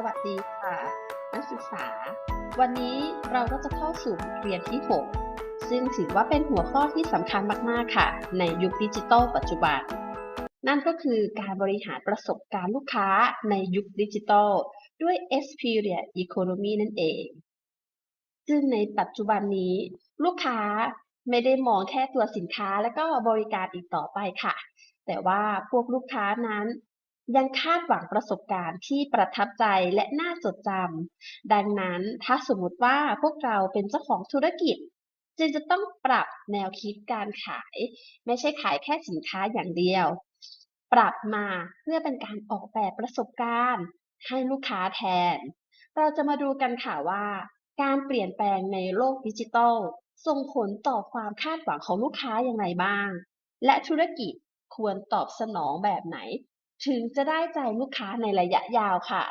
สวัสดีค่ะ นักศึกษา วันนี้เราก็จะเข้าสู่เรียนที่ 6 ซึ่งถือว่าเป็นหัวข้อที่สำคัญมาก ๆ ค่ะ ในยุคดิจิทัลปัจจุบัน นั่นก็คือการบริหารประสบการณ์ลูกค้าในยุคดิจิทัล ด้วย Experience Economy นั่นเอง ซึ่งในปัจจุบันนี้ ลูกค้าไม่ได้มองแค่ตัวสินค้าและก็บริการอีกต่อไปค่ะ แต่ว่าพวกลูกค้านั้น ยังคาดหวังประสบการณ์ที่ประทับใจและน่าจดจำ ดังนั้นถ้าสมมติว่าพวกเราเป็นเจ้าของธุรกิจ จึงจะต้องปรับแนวคิดการขาย ไม่ใช่ขายแค่สินค้าอย่างเดียว ปรับมาเพื่อเป็นการออกแบบประสบการณ์ ให้ลูกค้าแทน เราจะมาดูกันค่ะว่า การเปลี่ยนแปลงในโลกดิจิทัลส่งผลต่อความคาดหวังของลูกค้าอย่างไรบ้าง และธุรกิจควรตอบสนองแบบไหน ถึงจะได้ใจลูกค้าในระยะยาวค่ะ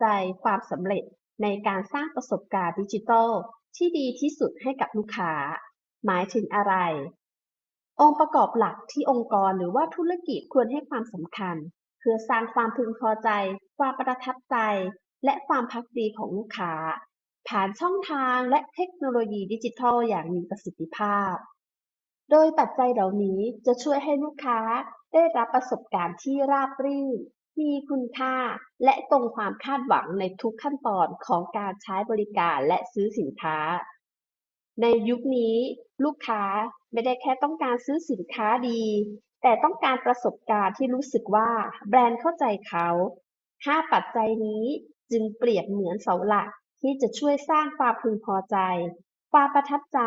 ใจความสำเร็จในการสร้างประสบการณ์ดิจิทัลที่ดีที่สุดให้กับลูกค้า หมายถึงอะไร องค์ประกอบหลักที่องค์กรหรือว่าธุรกิจควรให้ความสำคัญ เพื่อสร้างความพึงพอใจ ความประทับใจ และความพักดีของลูกค้า ผ่านช่องทางและเทคโนโลยีดิจิทัลอย่างมีประสิทธิภาพ โดยปัจจัยเหล่านี้จะช่วยให้ลูกค้าได้รับประสบการณ์ที่ราบรื่น มีคุณค่าและตรงความคาดหวังในทุกขั้นตอนของการใช้บริการและซื้อสินค้า ในยุคนี้ลูกค้าไม่ได้แค่ต้องการซื้อสินค้าดี แต่ต้องการประสบการณ์ที่รู้สึกว่าแบรนด์เข้าใจเขาห้าปัจจัยนี้จึงเปรียบเหมือนเสาหลักที่จะช่วยสร้างความพึงพอใจ ความประทับใจ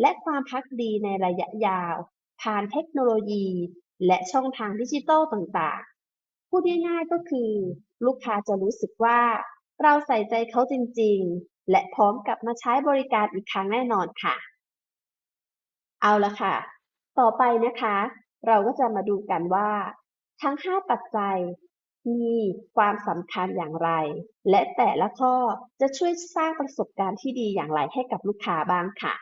และความพักดีในระยะยาว ผ่านเทคโนโลยี และช่องทางดิจิทัลต่างๆ พูดง่ายๆก็คือ ลูกค้าจะรู้สึกว่า เราใส่ใจเขาจริงๆ และพร้อมกลับมาใช้บริการอีกครั้งแน่นอนค่ะ เอาละค่ะ ต่อไปนะคะ เราก็จะมาดูกันว่า ทั้ง 5 ปัจจัยมีความสำคัญอย่างไร และแต่ละข้อจะช่วยสร้างประสบการณ์ที่ดีอย่างไรให้กับลูกค้าบ้างค่ะ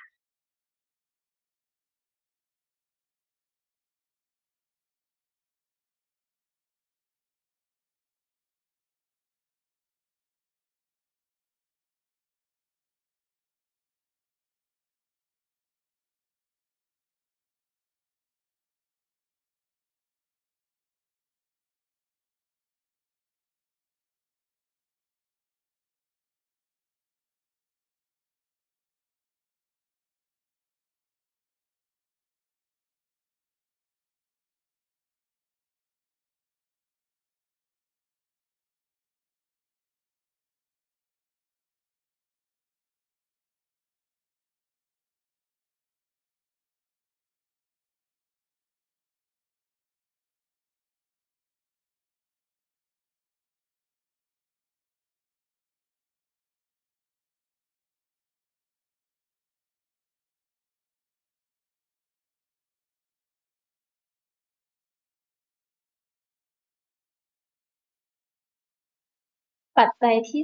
ปัจจัยที่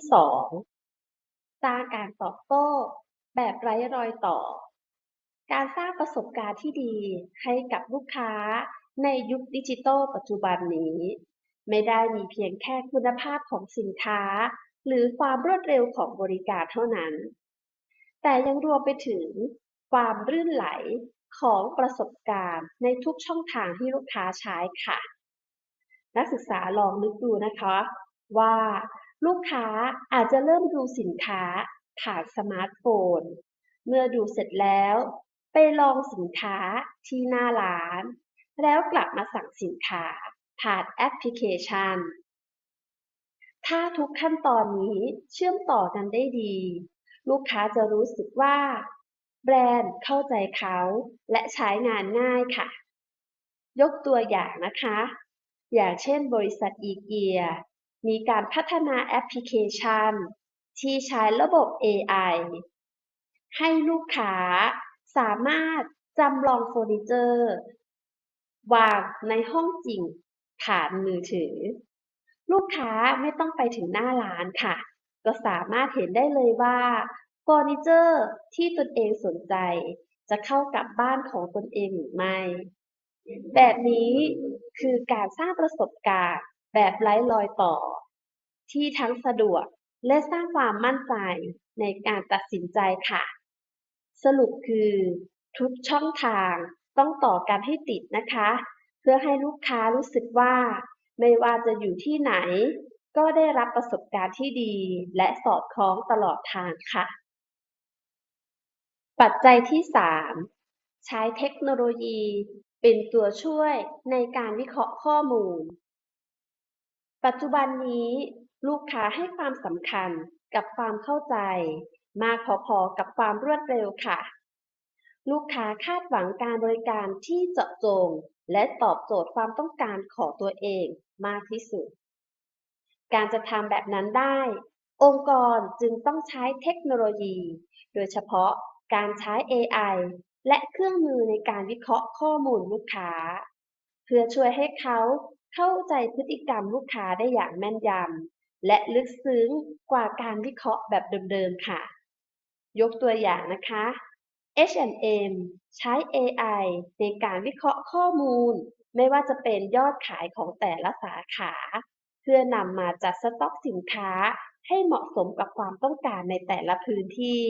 2สร้างการตอบโต้ แบบไร้รอยต่อ การสร้างประสบการณ์ที่ดีให้กับลูกค้าในยุคดิจิทัลปัจจุบันนี้ ไม่ได้มีเพียงแค่คุณภาพของสินค้า หรือความรวดเร็วของบริการเท่านั้น แต่ยังรวมไปถึงความรื่นไหลของประสบการณ์ในทุกช่องทางที่ลูกค้าใช้ค่ะ นักศึกษาลองนึกดูนะคะว่า ลูกค้าอาจจะเริ่มดูสินค้าผ่านสมาร์ทโฟน เมื่อดูเสร็จแล้ว ไปลองสินค้าที่หน้าร้าน แล้วกลับมาสั่งสินค้าผ่านแอปพลิเคชัน ถ้าทุกขั้นตอนนี้เชื่อมต่อกันได้ดี ลูกค้าจะรู้สึกว่า แบรนด์เข้าใจเขาและใช้งานง่ายค่ะ ยกตัวอย่างนะคะ อย่างเช่นบริษัทอีเกีย มีการพัฒนาแอปพลิเคชัน ที่ใช้ระบบ AI ให้ลูกค้าสามารถจำลองเฟอร์นิเจอร์ วางในห้องจริงผ่านมือถือ ลูกค้าไม่ต้องไปถึงหน้าร้านค่ะ ก็สามารถเห็นได้เลยว่าเฟอร์นิเจอร์ที่ตนเองสนใจ จะเข้ากับบ้านของตนเองหรือไม่ แบบนี้คือการสร้างประสบการณ์ แบบไร้รอยต่อ ที่ทั้งสะดวกและสร้างความมั่นใจในการตัดสินใจค่ะ สรุปคือทุกช่องทางต้องต่อกันให้ติดนะคะ เพื่อให้ลูกค้ารู้สึกว่า ไม่ว่าจะอยู่ที่ไหน ก็ได้รับประสบการณ์ที่ดีและสอดคล้องตลอดทางค่ะ ปัจจัยที่ 3 ใช้เทคโนโลยีเป็นตัวช่วยในการวิเคราะห์ข้อมูล ปัจจุบันนี้ลูกค้าให้ความสำคัญกับความเข้าใจ มากพอๆกับความรวดเร็วค่ะ ลูกค้าคาดหวังการบริการที่เจาะจง และตอบโจทย์ความต้องการของตัวเองมากที่สุด การจะทำแบบนั้นได้ องค์กรจึงต้องใช้เทคโนโลยี โดยเฉพาะการใช้ AI และเครื่องมือในการวิเคราะห์ข้อมูลลูกค้า เพื่อช่วยให้เขา เข้าใจพฤติกรรมลูกค้าได้อย่างแม่นยำและลึกซึ้งกว่าการวิเคราะห์แบบเดิมๆค่ะ ยกตัวอย่างนะคะ H&M ใช้ AI ในการวิเคราะห์ข้อมูล ไม่ว่าจะเป็นยอดขายของแต่ละสาขา เพื่อนำมาจัดสต็อกสินค้าให้เหมาะสมกับความต้องการในแต่ละพื้นที่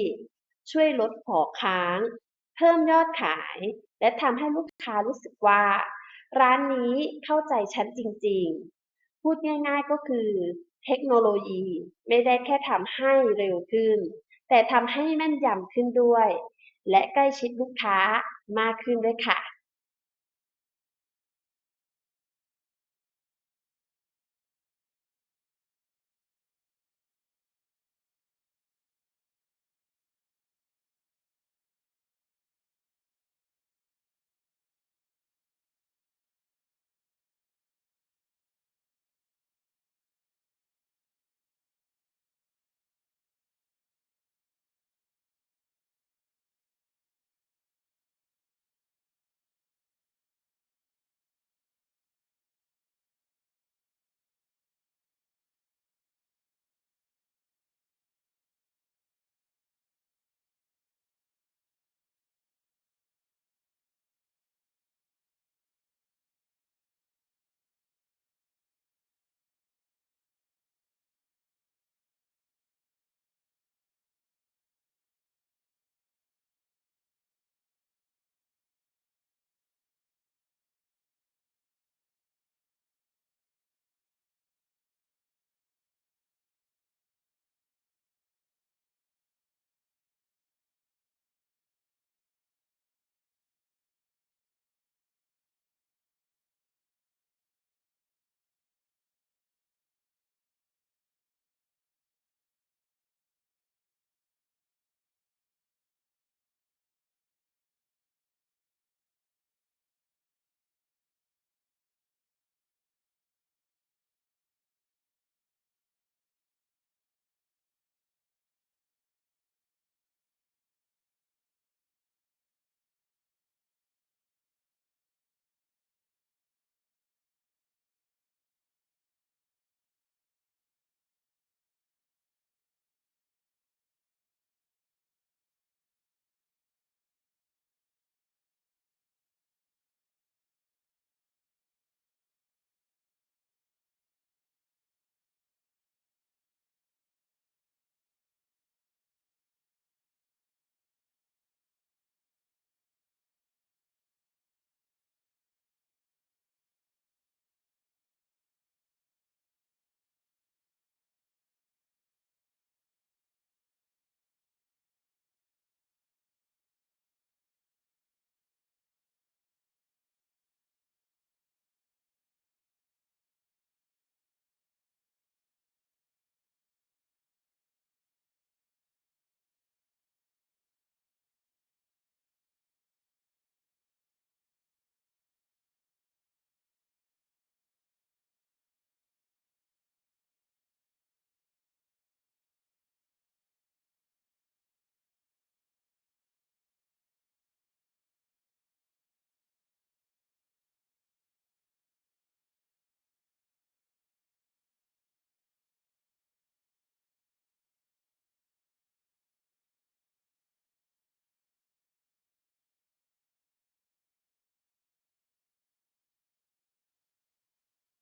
ช่วยลดขอค้าง เพิ่มยอดขาย และทำให้ลูกค้ารู้สึกว่า ร้านนี้เข้าใจฉันจริงๆ พูดง่ายๆก็คือ เทคโนโลยีไม่ได้แค่ทำให้เร็วขึ้น แต่ทำให้แม่นยำขึ้นด้วย และใกล้ชิดลูกค้ามากขึ้นด้วยค่ะ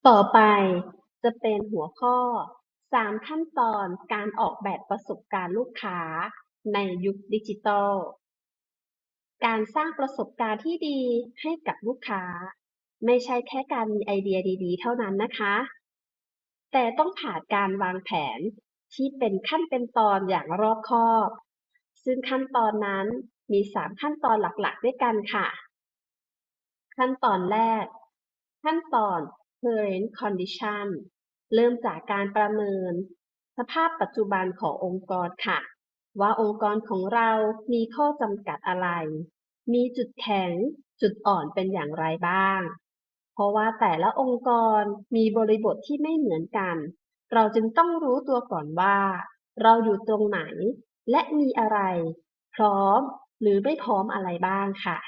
ต่อไปจะเป็นหัวข้อ 3 ขั้นตอนการออกแบบประสบการณ์ลูกค้าในยุคดิจิทัล การสร้างประสบการณ์ที่ดีให้กับลูกค้า ไม่ใช่แค่การมีไอเดียดีๆ เท่านั้นนะคะ แต่ต้องผ่านการวางแผนที่เป็นขั้นเป็นตอนอย่างรอบคอบ ซึ่งขั้นตอนนั้นมี 3 ขั้นตอนหลักๆ ด้วยกันค่ะ ขั้นตอนแรก ขั้นตอน current condition เริ่มจากการประเมิน สภาพปัจจุบันขององค์กรค่ะ ว่าองค์กรของเรามีข้อจำกัดอะไร มีจุดแข็ง จุดอ่อนเป็นอย่างไรบ้าง เพราะว่าแต่ละองค์กรมีบริบทที่ไม่เหมือนกัน เราจึงต้องรู้ตัวก่อนว่า เราอยู่ตรงไหน และมีอะไร พร้อมหรือไม่พร้อมอะไรบ้างค่ะ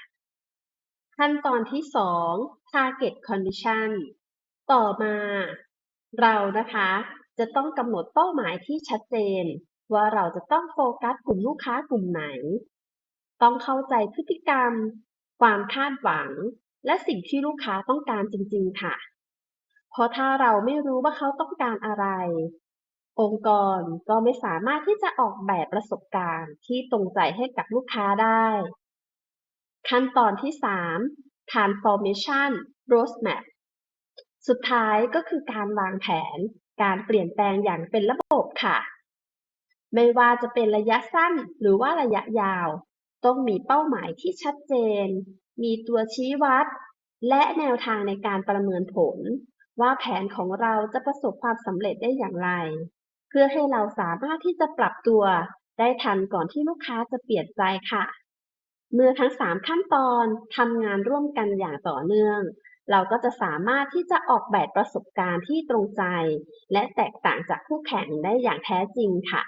ขั้นตอนที่ 2 target condition ต่อมาเรานะคะจะต้องกำหนดเป้าหมายที่ชัดเจน ว่าเราจะต้องโฟกัสกลุ่มลูกค้ากลุ่มไหน ต้องเข้าใจพฤติกรรม ความคาดหวัง และสิ่งที่ลูกค้าต้องการจริงๆค่ะ เพราะถ้าเราไม่รู้ว่าเขาต้องการอะไร องค์กรก็ไม่สามารถที่จะออกแบบประสบการณ์ที่ตรงใจให้กับลูกค้าได้ ขั้นตอนที่ 3 transformation roadmap สุดท้ายก็คือการวางแผน การเปลี่ยนแปลงอย่างเป็นระบบค่ะ ไม่ว่าจะเป็นระยะสั้นหรือว่าระยะยาว ต้องมีเป้าหมายที่ชัดเจน มีตัวชี้วัด และแนวทางในการประเมินผล ว่าแผนของเราจะประสบความสำเร็จได้อย่างไร เพื่อให้เราสามารถที่จะปรับตัว ได้ทันก่อนที่ลูกค้าจะเปลี่ยนใจค่ะ เมื่อทั้ง 3 ขั้นตอนทำงานร่วมกันอย่างต่อเนื่อง เราก็จะสามารถที่จะออกแบบประสบการณ์ที่ตรงใจ และแตกต่างจากคู่แข่งได้อย่างแท้จริงค่ะ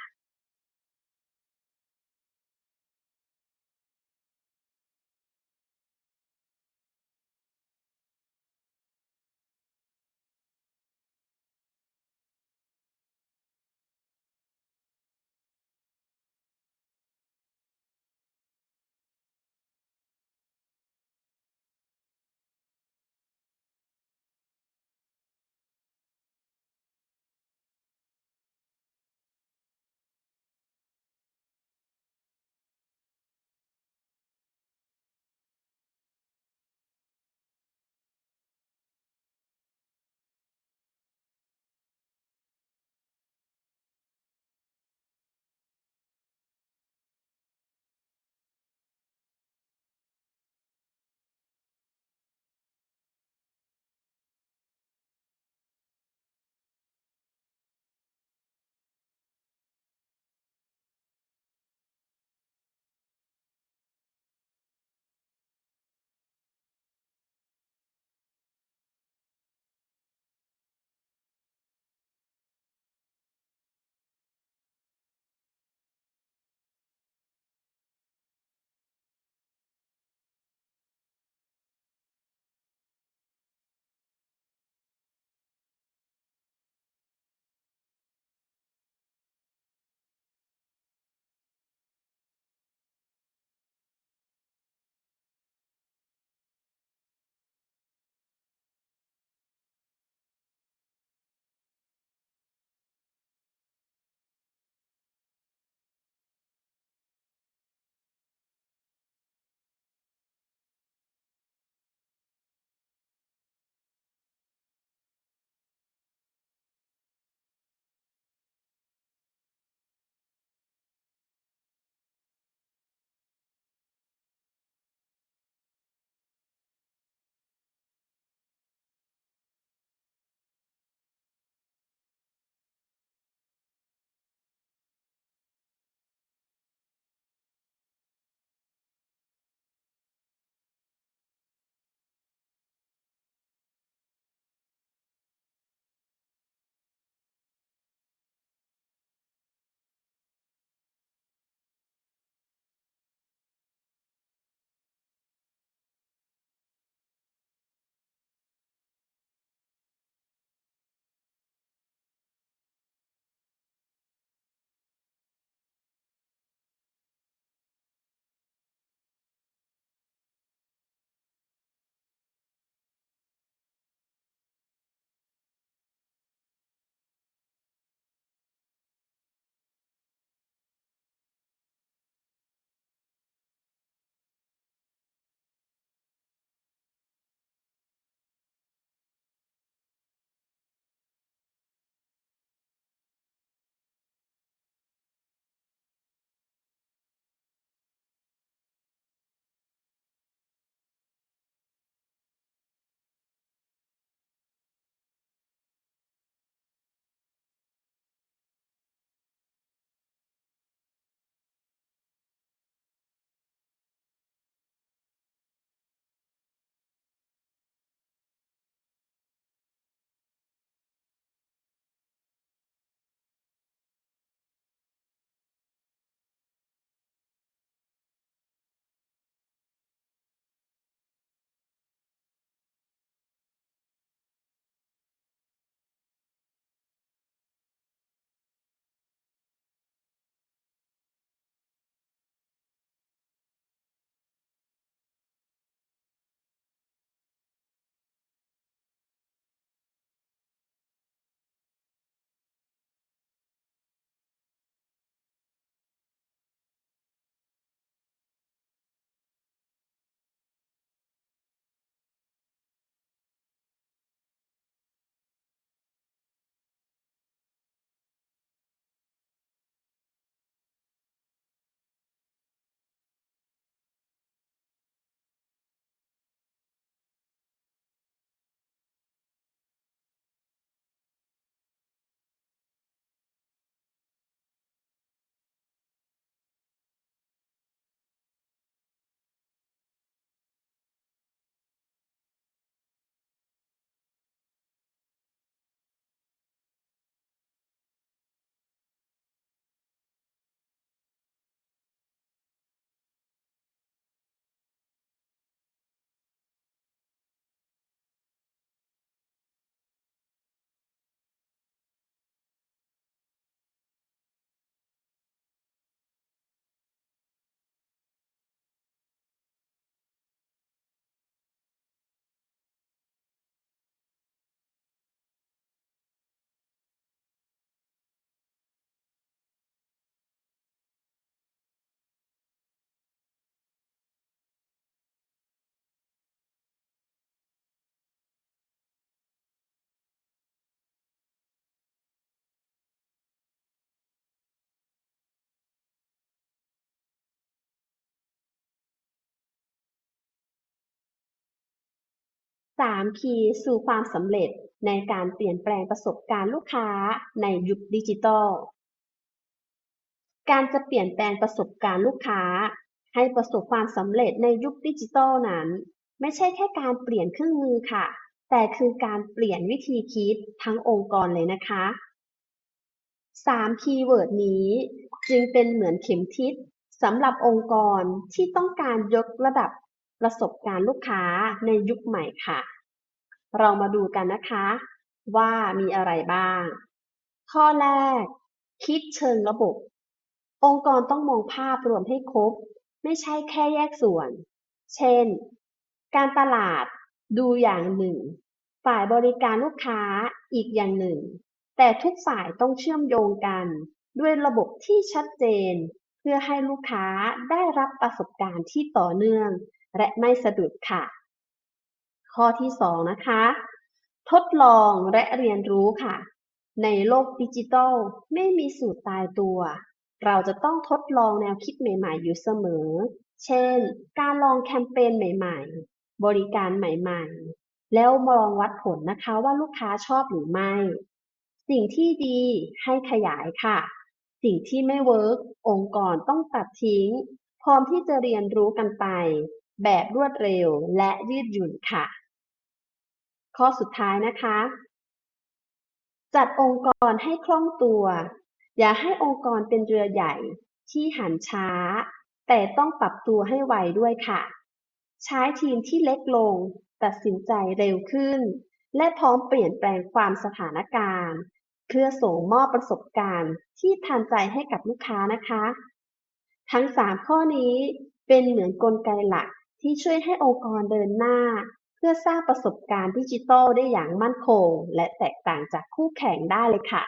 3คีย์สู่ความสำเร็จในการเปลี่ยนแปลงประสบการณ์ลูกค้าในยุคดิจิทัล การจะเปลี่ยนแปลงประสบการณ์ลูกค้า ให้ประสบความสำเร็จในยุคดิจิทัลนั้น ไม่ใช่แค่การเปลี่ยนเครื่องมือค่ะ แต่คือการเปลี่ยนวิธีคิดทั้งองค์กรเลยนะคะ 3 คีย์เวิร์ดนี้จึงเป็นเหมือนเข็มทิศสำหรับองค์กรที่ต้องการยกระดับ ประสบการณ์ลูกค้าในยุคใหม่ค่ะ เรามาดูกันนะคะ ว่ามีอะไรบ้าง ข้อแรก คิดเชิงระบบ องค์กรต้องมองภาพรวมให้ครบ ไม่ใช่แค่แยกส่วน เช่น การตลาดดูอย่างหนึ่ง ฝ่ายบริการลูกค้าอีกอย่างหนึ่ง แต่ทุกฝ่ายต้องเชื่อมโยงกัน ด้วยระบบที่ชัดเจน เพื่อให้ลูกค้าได้รับประสบการณ์ที่ต่อเนื่อง และไม่สะดุดค่ะ ข้อที่สองนะคะ ทดลองและเรียนรู้ค่ะ ในโลกดิจิทัลไม่มีสูตรตายตัว เราจะต้องทดลองแนวคิดใหม่ ๆ อยู่เสมอ เช่น การลองแคมเปญใหม่ ๆ บริการใหม่ ๆ แล้วมองวัดผลนะคะว่าลูกค้าชอบหรือไม่ สิ่งที่ดีให้ขยายค่ะ สิ่งที่ไม่เวิร์กองค์กรต้องตัดทิ้ง พร้อมที่จะเรียนรู้กันไป แบบรวดเร็วและยืดหยุ่นค่ะ ข้อสุดท้ายนะคะ จัดองค์กรให้คล่องตัว อย่าให้องค์กรเป็นเรือใหญ่ที่หันช้า แต่ต้องปรับตัวให้ไวด้วยค่ะ ใช้ทีมที่เล็กลง ตัดสินใจเร็วขึ้น และพร้อมเปลี่ยนแปลงความสถานการณ์ เพื่อส่งมอบประสบการณ์ที่ทันใจให้กับลูกค้านะคะ ทั้ง 3 ข้อนี้เป็นเหมือนกลไกหลัก ที่ช่วยให้องค์กรเดินหน้า เพื่อสร้างประสบการณ์ดิจิทัลได้อย่างมั่นคง และแตกต่างจากคู่แข่งได้เลยค่ะ